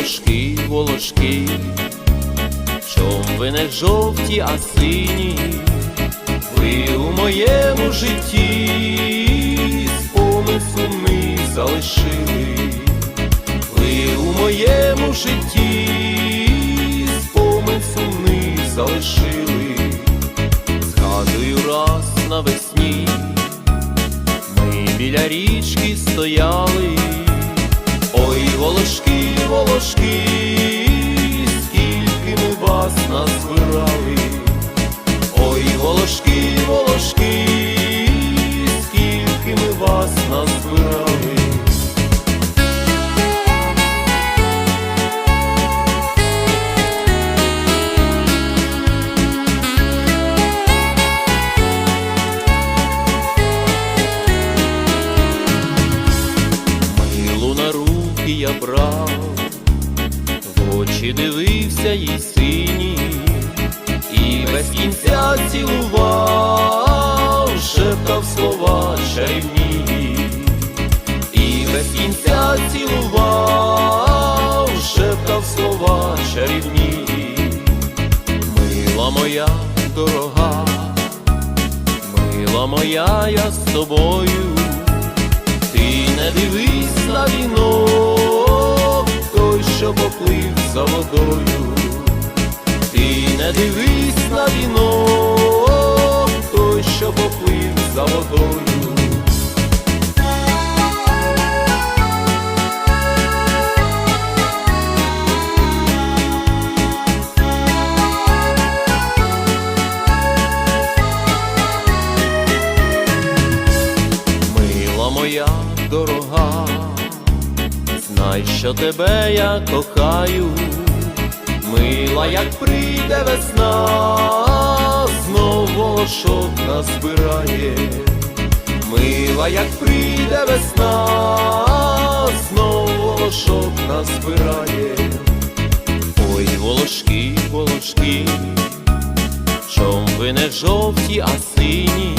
волошки, волошки, чом ви не жовті, а сині, ви у моєму житті спомин сумний залишили, ви у моєму житті спомин сумний залишили, згадую раз навесні, ми біля річки стояли. Волошки, скільки ми вас назбирали. Ой, волошки, волошки, скільки ми вас назбирали. Я брав, очі дивився їй сині, і без кінця цілував, шептав слова чарівні, і без кінця цілував, шептав слова чарівні, мила моя дорога, мила моя, я з тобою. Ти не дивись на вінок, той, що поплив за водою, ти не дивись на вінок, той, що поплив за водою. Знай, що тебе я кохаю, мила, як прийде весна, знов волошок назбирає, мила, як прийде весна, знов волошок назбирає. Ой, волошки, волошки, чом ви не жовті, а сині?